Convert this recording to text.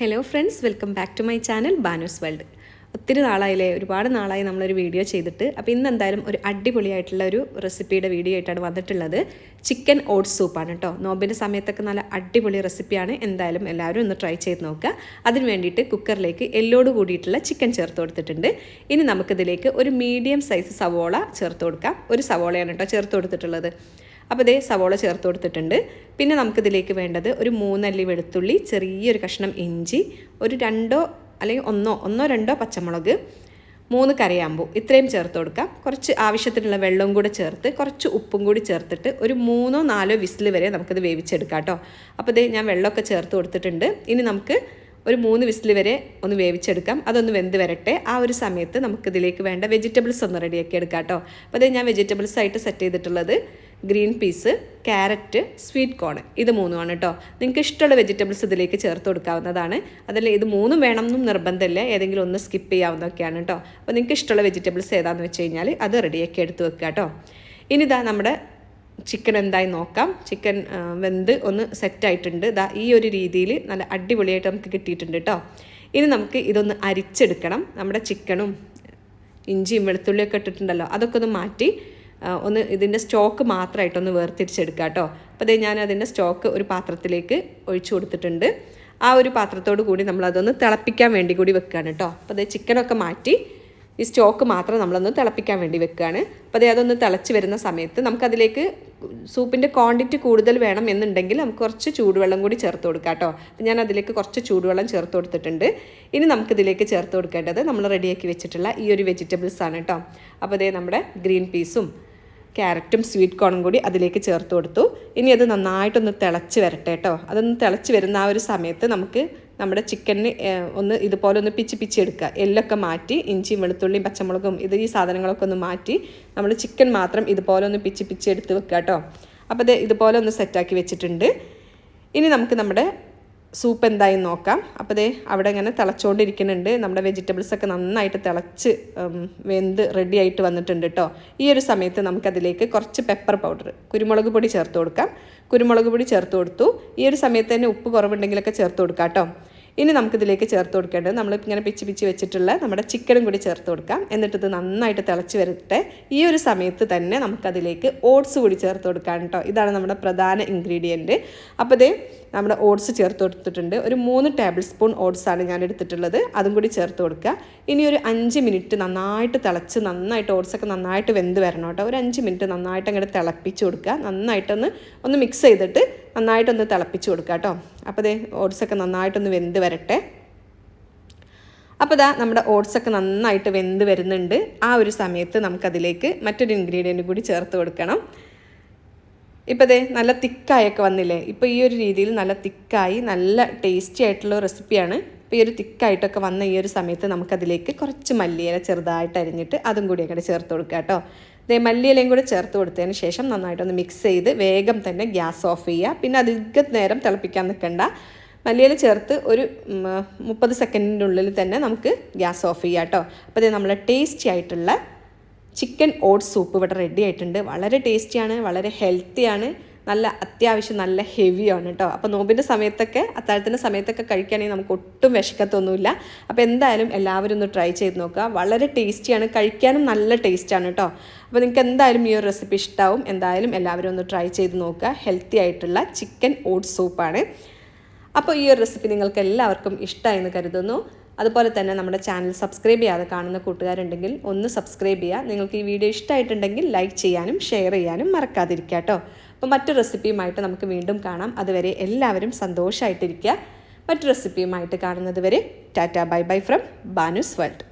Hello friends welcome back to my channel Banu's world ഒത്തിരി നാളായില്ലേ ഒരുപാട് നാളായി നമ്മളൊരു വീഡിയോ ചെയ്തിട്ട്. അപ്പോൾ ഇന്ന് എന്തായാലും ഒരു അടിപൊളിയായിട്ടുള്ള ഒരു റെസിപ്പിയുടെ വീഡിയോ ആയിട്ടാണ് വന്നിട്ടുള്ളത്. ചിക്കൻ ഓട്സ് സൂപ്പാണ് കേട്ടോ നോമ്പിന്റെ സമയത്തൊക്കെ നല്ല അടിപൊളി റെസിപ്പിയാണ് എന്തായാലും എല്ലാവരും ഒന്ന് ട്രൈ ചെയ്ത് നോക്കുക. അതിന് വേണ്ടിയിട്ട് കുക്കറിലേക്ക് എല്ലോട് കൂടിയിട്ടുള്ള ചിക്കൻ ചേർത്ത് കൊടുത്തിട്ടുണ്ട്. ഇനി നമുക്കിതിലേക്ക് ഒരു മീഡിയം സൈസ് സവോള ചേർത്ത് കൊടുക്കാം. ഒരു സവോളയാണ് കേട്ടോ ചേർത്ത് കൊടുത്തിട്ടുള്ളത്. അപ്പോൾ ഇതേ സവോള ചേർത്ത് കൊടുത്തിട്ടുണ്ട്. പിന്നെ നമുക്കിതിലേക്ക് വേണ്ടത് ഒരു മൂന്നല്ലി വെളുത്തുള്ളി ചെറിയൊരു കഷ്ണം ഇഞ്ചി ഒരു രണ്ടോ അല്ലെങ്കിൽ ഒന്നോ ഒന്നോ രണ്ടോ പച്ചമുളക് മൂന്ന് കറിയാമ്പൂ. ഇത്രയും ചേർത്ത് കൊടുക്കാം. കുറച്ച് ആവശ്യത്തിനുള്ള വെള്ളവും കൂടെ ചേർത്ത് കുറച്ച് ഉപ്പും കൂടി ചേർത്തിട്ട് ഒരു മൂന്നോ നാലോ വിസിൽ വരെ നമുക്കിത് വേവിച്ചെടുക്കാം കേട്ടോ. അപ്പോൾ ഇതേ ഞാൻ വെള്ളമൊക്കെ ചേർത്ത് കൊടുത്തിട്ടുണ്ട്. ഇനി നമുക്ക് ഒരു മൂന്ന് വിസിൽ വരെ ഒന്ന് വേവിച്ചെടുക്കാം. അതൊന്ന് വെന്ത് വരട്ടെ. ആ ഒരു സമയത്ത് നമുക്കിതിലേക്ക് വേണ്ട വെജിറ്റബിൾസ് ഒന്ന് റെഡിയാക്കി എടുക്കാം കേട്ടോ. അപ്പോൾ അത് ഞാൻ വെജിറ്റബിൾസ് ആയിട്ട് സെറ്റ് ചെയ്തിട്ടുള്ളത് green peas carrot sweet corn. ഇത് മൂന്നുമാണ് കേട്ടോ നിങ്ങൾക്ക് ഇഷ്ടമുള്ള വെജിറ്റബിൾസ് ഇതിലേക്ക് ചേർത്ത് കൊടുക്കാവുന്നതാണ്. അതിൽ ഇത് മൂന്നും വേണം എന്നും നിർബന്ധമില്ല. ഏതെങ്കിലും ഒന്ന് സ്കിപ്പ് ചെയ്യാവുന്നതൊക്കെയാണ് കേട്ടോ അപ്പോൾ നിങ്ങൾക്ക് ഇഷ്ടമുള്ള വെജിറ്റബിൾസ് ഏതാണെന്ന് വെച്ച് കഴിഞ്ഞാൽ അത് റെഡിയാക്കി എടുത്ത് വെക്കുക കേട്ടോ ഇനി ഇതാ നമ്മുടെ ചിക്കൻ എന്തായി നോക്കാം. ചിക്കൻ വെന്ത് ഒന്ന് സെറ്റായിട്ടുണ്ട് ഇതാ ഈ ഒരു രീതിയിൽ നല്ല അടിപൊളിയായിട്ട് നമുക്ക് കിട്ടിയിട്ടുണ്ട് കേട്ടോ ഇനി നമുക്ക് ഇതൊന്ന് അരിച്ചെടുക്കണം. നമ്മുടെ ചിക്കനും ഇഞ്ചിയും വെളുത്തുള്ളിയൊക്കെ ഇട്ടിട്ടുണ്ടല്ലോ. അതൊക്കെ ഒന്ന് മാറ്റി ഒന്ന് ഇതിന്റെ സ്റ്റോക്ക് മാത്രമായിട്ടൊന്ന് വേർതിരിച്ചെടുക്കുക കേട്ടോ. അപ്പോൾ അതേ ഞാൻ അതിന്റെ സ്റ്റോക്ക് ഒരു പാത്രത്തിലേക്ക് ഒഴിച്ചു കൊടുത്തിട്ടുണ്ട്. ആ ഒരു പാത്രത്തോട് കൂടി നമ്മളതൊന്ന് തിളപ്പിക്കാൻ വേണ്ടി കൂടി വെക്കുകയാണ് കേട്ടോ. അപ്പോൾ അതേ ചിക്കനൊക്കെ മാറ്റി ഈ സ്റ്റോക്ക് മാത്രം നമ്മളൊന്ന് തിളപ്പിക്കാൻ വേണ്ടി വെക്കുകയാണ്. അപ്പോൾ അതേ അതൊന്ന് തിളച്ച് വരുന്ന സമയത്ത് നമുക്കതിലേക്ക് സൂപ്പിന്റെ ക്വാണ്ടിറ്റി കൂടുതൽ വേണം എന്നുണ്ടെങ്കിൽ നമുക്ക് കുറച്ച് ചൂടുവെള്ളം കൂടി ചേർത്ത് കൊടുക്കാം കേട്ടോ. അപ്പോൾ ഞാൻ അതിലേക്ക് കുറച്ച് ചൂടുവെള്ളം ചേർത്ത് കൊടുത്തിട്ടുണ്ട്. ഇനി നമുക്കിതിലേക്ക് ചേർത്ത് കൊടുക്കേണ്ടത് നമ്മൾ റെഡിയാക്കി വെച്ചിട്ടുള്ള ഈ ഒരു വെജിറ്റബിൾസ് ആണ് കേട്ടോ. അപ്പോൾ അതേ നമ്മുടെ ഗ്രീൻ പീസും ക്യാരറ്റും സ്വീറ്റ് കോണും കൂടി അതിലേക്ക് ചേർത്ത് കൊടുത്തു. ഇനി അത് നന്നായിട്ടൊന്ന് തിളച്ച് വരട്ടെ കേട്ടോ അതൊന്ന് തിളച്ച് വരുന്ന ആ ഒരു സമയത്ത് നമുക്ക് നമ്മുടെ ചിക്കനിന് ഒന്ന് ഇതുപോലെ ഒന്ന് പിച്ച് പിച്ച് എടുക്കുക എല്ലൊക്കെ മാറ്റി ഇഞ്ചിയും വെളുത്തുള്ളിയും പച്ചമുളകും ഇത് ഈ സാധനങ്ങളൊക്കെ ഒന്ന് മാറ്റി നമ്മൾ ചിക്കൻ മാത്രം ഇതുപോലെ ഒന്ന് പിച്ച് പിച്ച് എടുത്ത് വെക്കുക കേട്ടോ അപ്പോൾ ഇത് ഇതുപോലെ ഒന്ന് സെറ്റാക്കി വെച്ചിട്ടുണ്ട്. ഇനി നമുക്ക് നമ്മുടെ സൂപ്പ് എന്തായി നോക്കാം. അപ്പോൾ ദേ അവിടെ ഇങ്ങനെ തിളച്ചുകൊണ്ടിരിക്കുന്നുണ്ട് നമ്മുടെ വെജിറ്റബിൾസ് ഒക്കെ നന്നായിട്ട് തിളച്ച് വെന്ത് റെഡി ആയിട്ട് വന്നിട്ടുണ്ട് കേട്ടോ ഈ ഒരു സമയത്ത് നമുക്കതിലേക്ക് കുറച്ച് പെപ്പർ പൗഡർ കുരുമുളക് പൊടി ചേർത്ത് കൊടുക്കാം. കുരുമുളക് പൊടി ചേർത്ത് കൊടുത്തു. ഈ ഒരു സമയത്ത് തന്നെ ഉപ്പ് കുറവുണ്ടെങ്കിലൊക്കെ ചേർത്ത് കൊടുക്കാം കേട്ടോ ഇനി നമുക്കിതിലേക്ക് ചേർത്ത് കൊടുക്കേണ്ടത് നമ്മൾ ഇങ്ങനെ പിച്ച് പിച്ച് വെച്ചിട്ടുള്ള നമ്മുടെ ചിക്കനും കൂടി ചേർത്ത് കൊടുക്കാം. എന്നിട്ട് ഇത് നന്നായിട്ട് തിളച്ച് വരട്ടെ. ഈ ഒരു സമയത്ത് തന്നെ നമുക്കതിലേക്ക് ഓട്സ് കൂടി ചേർത്ത് കൊടുക്കാം കേട്ടോ. ഇതാണ് നമ്മുടെ പ്രധാന ഇൻഗ്രീഡിയന്റ്. അപ്പോൾ ഇതേ നമ്മുടെ ഓട്സ് ചേർത്ത് കൊടുത്തിട്ടുണ്ട്. ഒരു മൂന്ന് ടേബിൾ സ്പൂൺ ഓട്സാണ് ഞാൻ എടുത്തിട്ടുള്ളത്. അതും കൂടി ചേർത്ത് കൊടുക്കുക. ഇനി ഒരു അഞ്ച് മിനിറ്റ് നന്നായിട്ട് തിളച്ച് നന്നായിട്ട് ഓട്സൊക്കെ നന്നായിട്ട് വെന്ത് വരണം കേട്ടോ. ഒരു അഞ്ച് മിനിറ്റ് നന്നായിട്ട് അങ്ങോട്ട് തിളപ്പിച്ച് കൊടുക്കുക. നന്നായിട്ടൊന്ന് ഒന്ന് മിക്സ് ചെയ്തിട്ട് നന്നായിട്ടൊന്ന് തിളപ്പിച്ച് കൊടുക്കുക കേട്ടോ. അപ്പോൾ ദേ ഓട്സൊക്കെ നന്നായിട്ടൊന്ന് വെന്ത് വരട്ടെ. അപ്പോൾ ഇതാ നമ്മുടെ ഓട്സൊക്കെ നന്നായിട്ട് വെന്ത് വരുന്നുണ്ട്. ആ ഒരു സമയത്ത് നമുക്കതിലേക്ക് മറ്റൊരു ഇൻഗ്രീഡിയന്റ് കൂടി ചേർത്ത് കൊടുക്കണം. ഇപ്പോൾ ദേ നല്ല തിക്കായൊക്കെ വന്നില്ലേ? ഇപ്പോൾ ഈ ഒരു രീതിയിൽ നല്ല തിക്കായി നല്ല ടേസ്റ്റി ആയിട്ടുള്ള റെസിപ്പിയാണ് ഇപ്പോൾ ഈ ഒരു തിക്കായിട്ടൊക്കെ വന്ന ഈ ഒരു സമയത്ത് നമുക്കതിലേക്ക് കുറച്ച് മല്ലിയില ചെറുതായിട്ട് അരിഞ്ഞിട്ട് അതും കൂടി അങ്ങോട്ട് ചേർത്ത് കൊടുക്കുക കേട്ടോ. ദേ മല്ലിയിലയും കൂടെ ചേർത്ത് കൊടുത്തതിന് ശേഷം നന്നായിട്ടൊന്ന് മിക്സ് ചെയ്ത് വേഗം തന്നെ ഗ്യാസ് ഓഫ് ചെയ്യുക. പിന്നെ അധിക നേരം തിളപ്പിക്കാൻ നിൽക്കണ്ട. മല്ലിയില ചേർത്ത് ഒരു മുപ്പത് സെക്കൻഡിനുള്ളിൽ തന്നെ നമുക്ക് ഗ്യാസ് ഓഫ് ചെയ്യാം കേട്ടോ. അപ്പോൾ ഇത് നമ്മളെ ടേസ്റ്റി ആയിട്ടുള്ള ചിക്കൻ ഓട്സ് സൂപ്പ് ഇവിടെ റെഡി ആയിട്ടുണ്ട്. വളരെ ടേസ്റ്റിയാണ് വളരെ ഹെൽത്തിയാണ് നല്ല അത്യാവശ്യം നല്ല ഹെവിയാണ് കേട്ടോ അപ്പോൾ നോമ്പിന്റെ സമയത്തൊക്കെ അത്താഴത്തിന്റെ സമയത്തൊക്കെ കഴിക്കുകയാണെങ്കിൽ നമുക്ക് ഒട്ടും വിശക്കത്തൊന്നുമില്ല. അപ്പോൾ എന്തായാലും എല്ലാവരും ഒന്ന് ട്രൈ ചെയ്ത് നോക്കുക. വളരെ ടേസ്റ്റിയാണ് കഴിക്കാനും നല്ല ടേസ്റ്റാണ് കേട്ടോ അപ്പോൾ നിങ്ങൾക്ക് എന്തായാലും ഈ ഒരു റെസിപ്പി ഇഷ്ടമാവും എന്തായാലും എല്ലാവരും ഒന്ന് ട്രൈ ചെയ്ത് നോക്കുക. ഹെൽത്തി ആയിട്ടുള്ള ചിക്കൻ ഓട്സ് സൂപ്പാണ് അപ്പോൾ ഈ ഒരു റെസിപ്പി നിങ്ങൾക്ക് എല്ലാവർക്കും ഇഷ്ടമായെന്ന് കരുതുന്നു. അതുപോലെ തന്നെ നമ്മുടെ ചാനൽ സബ്സ്ക്രൈബ് ചെയ്യാതെ കാണുന്ന കൂട്ടുകാരുണ്ടെങ്കിൽ ഒന്ന് സബ്സ്ക്രൈബ് ചെയ്യുക. നിങ്ങൾക്ക് ഈ വീഡിയോ ഇഷ്ടമായിട്ടുണ്ടെങ്കിൽ ലൈക്ക് ചെയ്യാനും ഷെയർ ചെയ്യാനും മറക്കാതിരിക്കുക കേട്ടോ അപ്പോൾ മറ്റു റെസിപ്പിയുമായിട്ട് നമുക്ക് വീണ്ടും കാണാം. അതുവരെ എല്ലാവരും സന്തോഷമായിട്ടിരിക്കുക മറ്റു റെസിപ്പിയുമായിട്ട് കാണുന്നത് വരെ tata bye bye from Banu's world.